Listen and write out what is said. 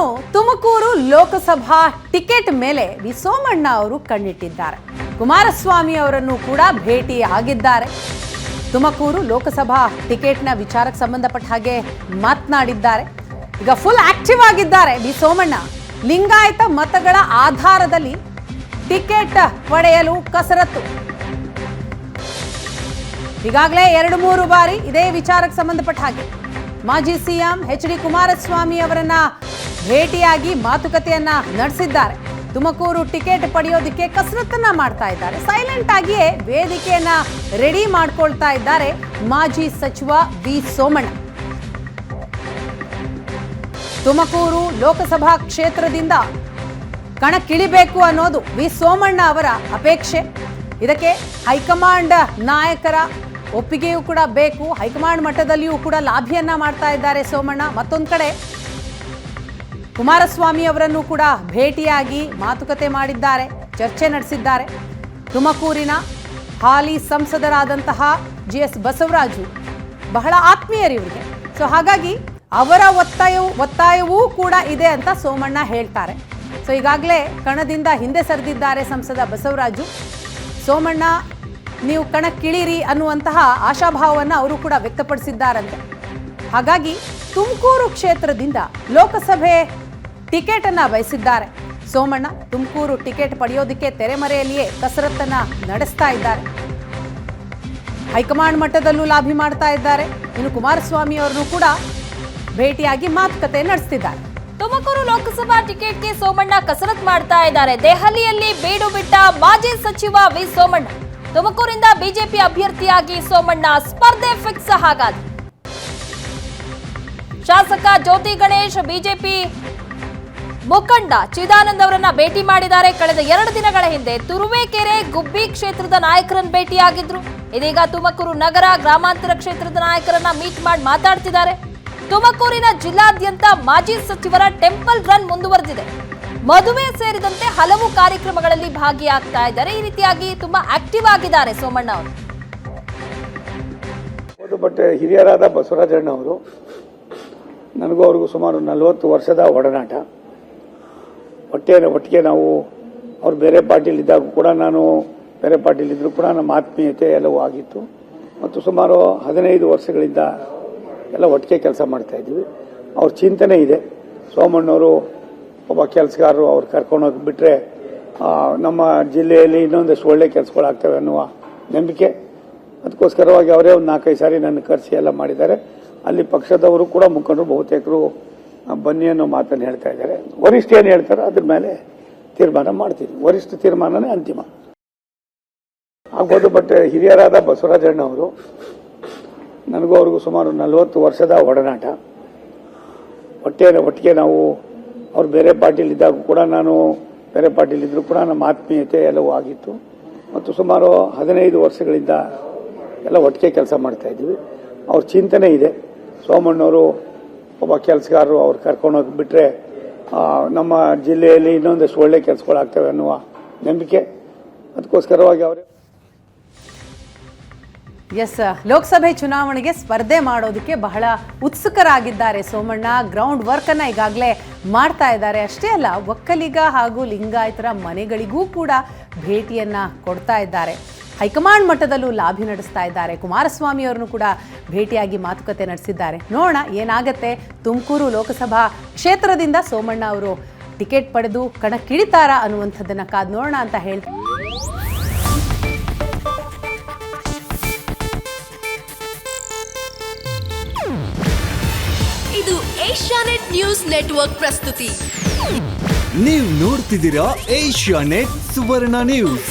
ಇನ್ನು ತುಮಕೂರು ಲೋಕಸಭಾ ಟಿಕೆಟ್ ಮೇಲೆ ವಿ ಸೋಮಣ್ಣ ಅವರು ಕಣ್ಣಿಟ್ಟಿದ್ದಾರೆ. ಕುಮಾರಸ್ವಾಮಿ ಅವರನ್ನು ಕೂಡ ಭೇಟಿ ಆಗಿದ್ದಾರೆ. ತುಮಕೂರು ಲೋಕಸಭಾ ಟಿಕೆಟ್ನ ವಿಚಾರಕ್ಕೆ ಸಂಬಂಧಪಟ್ಟ ಹಾಗೆ ಮಾತನಾಡಿದ್ದಾರೆ. ಈಗ ಫುಲ್ ಆಕ್ಟಿವ್ ಆಗಿದ್ದಾರೆ ವಿ ಸೋಮಣ್ಣ ಲಿಂಗಾಯತ ಮತಗಳ ಆಧಾರದಲ್ಲಿ ಟಿಕೆಟ್ ಪಡೆಯಲು ಕಸರತ್ತು. ಈಗಾಗಲೇ ಎರಡು ಮೂರು ಬಾರಿ ಇದೇ ವಿಚಾರಕ್ಕೆ ಸಂಬಂಧಪಟ್ಟ ಹಾಗೆ. ಮಾಜಿ ಸಿಎಂ ಎಚ್ ಡಿ ಕುಮಾರಸ್ವಾಮಿ ಅವರನ್ನ ಭೇಟಿಯಾಗಿ ಮಾತುಕತೆಯನ್ನ ನಡೆಸಿದ್ದಾರೆ. ತುಮಕೂರು ಟಿಕೆಟ್ ಪಡೆಯೋದಕ್ಕೆ ಕಸರತ್ತನ್ನ ಮಾಡ್ತಾ ಇದ್ದಾರೆ. ಸೈಲೆಂಟ್ ಆಗಿಯೇ ವೇದಿಕೆಯನ್ನ ರೆಡಿ ಮಾಡ್ಕೊಳ್ತಾ ಇದ್ದಾರೆ ಮಾಜಿ ಸಚಿವ ವಿ. ಸೋಮಣ್ಣ. ತುಮಕೂರು ಲೋಕಸಭಾ ಕ್ಷೇತ್ರದಿಂದ ಕಣಕ್ಕಿಳಿಬೇಕು ಅನ್ನೋದು ವಿ. ಸೋಮಣ್ಣ ಅವರ ಅಪೇಕ್ಷೆ. ಇದಕ್ಕೆ ಹೈಕಮಾಂಡ್ ನಾಯಕರ ಒಪ್ಪಿಗೆಯೂ ಕೂಡ ಬೇಕು. ಹೈಕಮಾಂಡ್ ಮಟ್ಟದಲ್ಲಿಯೂ ಕೂಡ ಲಾಭಿಯನ್ನ ಮಾಡ್ತಾ ಇದ್ದಾರೆ ಸೋಮಣ್ಣ. ಮತ್ತೊಂದು ಕಡೆ ಕುಮಾರಸ್ವಾಮಿ ಅವರನ್ನು ಕೂಡ ಭೇಟಿಯಾಗಿ ಮಾತುಕತೆ ಮಾಡಿದ್ದಾರೆ, ಚರ್ಚೆ ನಡೆಸಿದ್ದಾರೆ. ತುಮಕೂರಿನ ಹಾಲಿ ಸಂಸದರಾದಂತಹ ಜಿ ಎಸ್ ಬಸವರಾಜು ಬಹಳ ಆತ್ಮೀಯರು ಇವರಿಗೆ ಸೊ ಹಾಗಾಗಿ ಅವರ ಒತ್ತಾಯವು, ಒತ್ತಾಯವೂ ಕೂಡ ಇದೆ ಅಂತ ಸೋಮಣ್ಣ ಹೇಳ್ತಾರೆ. ಸೊ ಈಗಾಗಲೇ ಕಣದಿಂದ ಹಿಂದೆ ಸರಿದಿದ್ದಾರೆ ಸಂಸದ ಬಸವರಾಜು. ಸೋಮಣ್ಣ, ನೀವು ಕಣಕ್ಕಿಳಿರಿ ಅನ್ನುವಂತಹ ಆಶಾಭಾವವನ್ನು ಅವರು ಕೂಡ ವ್ಯಕ್ತಪಡಿಸಿದ್ದಾರಂತೆ. ಹಾಗಾಗಿ ತುಮಕೂರು ಕ್ಷೇತ್ರದಿಂದ ಲೋಕಸಭೆ ಟಿಕೆಟ್ ಅನ್ನ ಬಯಸಿದ್ದಾರೆ. ಸೋಮಣ್ಣ ತುಮಕೂರು ಟಿಕೆಟ್ ಪಡೆಯೋದಕ್ಕೆ ತೆರೆಮರೆಯಲ್ಲಿಯೇ ಕಸರತ್ತನ್ನ ನಡೆಸ್ತಾ ಇದ್ದಾರೆ. ಹೈಕಮಾಂಡ್ ಮಟ್ಟದಲ್ಲೂ ಲಾಭಿ ಮಾಡ್ತಾ ಇದ್ದಾರೆ. ಇನ್ನು ಕುಮಾರಸ್ವಾಮಿ ಅವರನ್ನು ಕೂಡ ಭೇಟಿಯಾಗಿ ಮಾತುಕತೆ ನಡೆಸ್ತಿದ್ದಾರೆ. ತುಮಕೂರು ಲೋಕಸಭಾ ಟಿಕೆಟ್ಗೆ ಸೋಮಣ್ಣ ಕಸರತ್ ಮಾಡ್ತಾ ಇದ್ದಾರೆ. ದೆಹಲಿಯಲ್ಲಿ ಬೀಡು ಬಿಟ್ಟ ಮಾಜಿ ಸಚಿವ ವಿ ಸೋಮಣ್ಣ. ತುಮಕೂರಿಂದ ಬಿಜೆಪಿ ಅಭ್ಯರ್ಥಿಯಾಗಿ ಸೋಮಣ್ಣ ಸ್ಪರ್ಧೆ ಫಿಕ್ಸ್ ಹಾಗಾದ ಶಾಸಕ ಜ್ಯೋತಿ ಗಣೇಶ್ ಬಿಜೆಪಿ ಮುಖಂಡ ಚಿದಾನಂದ್ ಅವರನ್ನ ಭೇಟಿ ಮಾಡಿದ್ದಾರೆ. ಕಳೆದ ಎರಡು ದಿನಗಳ ಹಿಂದೆ ತುರುವೇಕೆರೆ ಗುಬ್ಬಿ ಕ್ಷೇತ್ರದ ನಾಯಕರನ್ನ ಭೇಟಿಯಾಗಿದ್ರು. ಇದೀಗ ತುಮಕೂರು ನಗರ ಗ್ರಾಮಾಂತರ ಕ್ಷೇತ್ರದ ನಾಯಕರನ್ನ ಮೀಟ್ ಮಾಡಿ ಮಾತಾಡ್ತಿದ್ದಾರೆ. ತುಮಕೂರಿನ ಜಿಲ್ಲಾದ್ಯಂತ ಮಾಜಿ ಸಚಿವರ ಟೆಂಪಲ್ ರನ್ ಮುಂದುವರೆದಿದೆ. ಮದುವೆ ಸೇರಿದಂತೆ ಹಲವು ಕಾರ್ಯಕ್ರಮಗಳಲ್ಲಿ ಭಾಗಿಯಾಗ್ತಾ ಇದ್ದಾರೆ. ಈ ರೀತಿಯಾಗಿ ತುಂಬಾ ಆಕ್ಟಿವ್ ಆಗಿದ್ದಾರೆ ಸೋಮಣ್ಣ ಅವರು. ಬಟ್ ಹಿರಿಯರಾದ ಬಸವರಾಜಣ್ಣ ಅವರು, ನನಗೂ ಅವ್ರಿಗೂ ಸುಮಾರು ನಲವತ್ತು ವರ್ಷದ ಒಡನಾಟ. ಒಟ್ಟೆ ಒಟ್ಟಿಗೆ ನಾವು ಅವ್ರು ಬೇರೆ ಪಾರ್ಟಿಲಿದ್ದಾಗ ಕೂಡ ನಾನು ಬೇರೆ ಪಾರ್ಟಿಲಿದ್ದರೂ ಕೂಡ ನಮ್ಮ ಆತ್ಮೀಯತೆ ಎಲ್ಲವೂ ಆಗಿತ್ತು. ಮತ್ತು ಸುಮಾರು ಹದಿನೈದು ವರ್ಷಗಳಿಂದ ಎಲ್ಲ ಒಟ್ಟಿಗೆ ಕೆಲಸ ಮಾಡ್ತಾ ಇದ್ದೀವಿ. ಅವ್ರ ಚಿಂತನೆ ಇದೆ. ಸೋಮಣ್ಣವರು ಒಬ್ಬ ಕೆಲಸಗಾರರು ಅವ್ರು ಕರ್ಕೊಂಡೋಗಿ ಬಿಟ್ಟರೆ ನಮ್ಮ ಜಿಲ್ಲೆಯಲ್ಲಿ ಇನ್ನೊಂದಷ್ಟು ಒಳ್ಳೆ ಕೆಲಸಗಳಾಗ್ತವೆ ಅನ್ನುವ ನಂಬಿಕೆ. ಅದಕ್ಕೋಸ್ಕರವಾಗಿ ಅವರೇ ಒಂದು ನಾಲ್ಕೈದು ಸಾರಿ ನನ್ನ ಕರೆಸಿ ಎಲ್ಲ ಮಾಡಿದ್ದಾರೆ. ಅಲ್ಲಿ ಪಕ್ಷದವರು ಕೂಡ ಮುಖಂಡರು, ಬಹುತೇಕರು ಬನ್ನಿ ಅನ್ನೋ ಮಾತನ್ನು ಹೇಳ್ತಾ ಇದ್ದಾರೆ. ವರಿಷ್ಠ ಏನು ಹೇಳ್ತಾರೋ ಅದ್ರ ಮೇಲೆ ತೀರ್ಮಾನ ಮಾಡ್ತೀವಿ ವರಿಷ್ಠ ತೀರ್ಮಾನನೇ ಅಂತಿಮ. ಆಗ್ಬೋದು ಬಟ್ ಹಿರಿಯರಾದ ಬಸವರಾಜಣ್ಣ ಅವರು ನನಗೂ ಅವ್ರಿಗೂ ಸುಮಾರು ನಲವತ್ತು ವರ್ಷದ ಒಡನಾಟ. ಒಟ್ಟೆ ಒಟ್ಟಿಗೆ ನಾವು ಅವ್ರು ಬೇರೆ ಪಾರ್ಟಿಲಿದ್ದಾಗ ಕೂಡ ನಾನು ಬೇರೆ ಪಾರ್ಟಿಲಿದ್ದರೂ ಕೂಡ ನಮ್ಮ ಆತ್ಮೀಯತೆ ಎಲ್ಲವೂ ಆಗಿತ್ತು. ಮತ್ತು ಸುಮಾರು ಹದಿನೈದು ವರ್ಷಗಳಿಂದ ಎಲ್ಲ ಒಟ್ಟಿಗೆ ಕೆಲಸ ಮಾಡ್ತಾ ಇದ್ದೀವಿ. ಅವ್ರ ಚಿಂತನೆ ಇದೆ. ಸೋಮಣ್ಣವರು ಒಬ್ಬ ಕೆಲಸಗಾರರು ಅವ್ರು ಕರ್ಕೊಂಡೋಗಿ ಬಿಟ್ಟರೆ ನಮ್ಮ ಜಿಲ್ಲೆಯಲ್ಲಿ ಇನ್ನೊಂದಷ್ಟು ಒಳ್ಳೆ ಕೆಲಸಗಳಾಗ್ತವೆ ಅನ್ನುವ ನಂಬಿಕೆ. ಅದಕ್ಕೋಸ್ಕರವಾಗಿ ಅವರು ಎಸ್ ಲೋಕಸಭೆ ಚುನಾವಣೆಗೆ ಸ್ಪರ್ಧೆ ಮಾಡೋದಕ್ಕೆ ಬಹಳ ಉತ್ಸುಕರಾಗಿದ್ದಾರೆ ಸೋಮಣ್ಣ. ಗ್ರೌಂಡ್ ವರ್ಕ್ ಅನ್ನ ಈಗಾಗಲೇ ಮಾಡ್ತಾ ಇದ್ದಾರೆ. ಅಷ್ಟೇ ಅಲ್ಲ, ಒಕ್ಕಲಿಗ ಹಾಗೂ ಲಿಂಗಾಯತರ ಮನೆಗಳಿಗೂ ಕೂಡ ಭೇಟಿಯನ್ನ ಕೊಡ್ತಾ ಇದ್ದಾರೆ. ಹೈಕಮಾಂಡ್ ಮಟ್ಟದಲ್ಲೂ ಲಾಭಿ ನಡೆಸ್ತಾ ಇದ್ದಾರೆ. ಕುಮಾರಸ್ವಾಮಿ ಅವರನ್ನು ಕೂಡ ಭೇಟಿಯಾಗಿ ಮಾತುಕತೆ ನಡೆಸಿದ್ದಾರೆ. ನೋಡೋಣ ಏನಾಗತ್ತೆ. ತುಮಕೂರು ಲೋಕಸಭಾ ಕ್ಷೇತ್ರದಿಂದ ಸೋಮಣ್ಣ ಅವರು ಟಿಕೆಟ್ ಪಡೆದು ಕಣಕ್ಕಿಳಿತಾರಾ ಅನ್ನುವಂಥದ್ದನ್ನು ಕಾದು ನೋಡೋಣ ಅಂತ ಹೇಳ್ತಾರೆ ಇದು ಏಷ್ಯಾನೆಟ್ ನ್ಯೂಸ್ ನೆಟ್ವರ್ಕ್ ಪ್ರಸ್ತುತಿ. ನೀವು ನೋಡ್ತಿದ್ದೀರಾ ಏಷ್ಯಾ ನೆಟ್ ಸುವರ್ಣ ನ್ಯೂಸ್.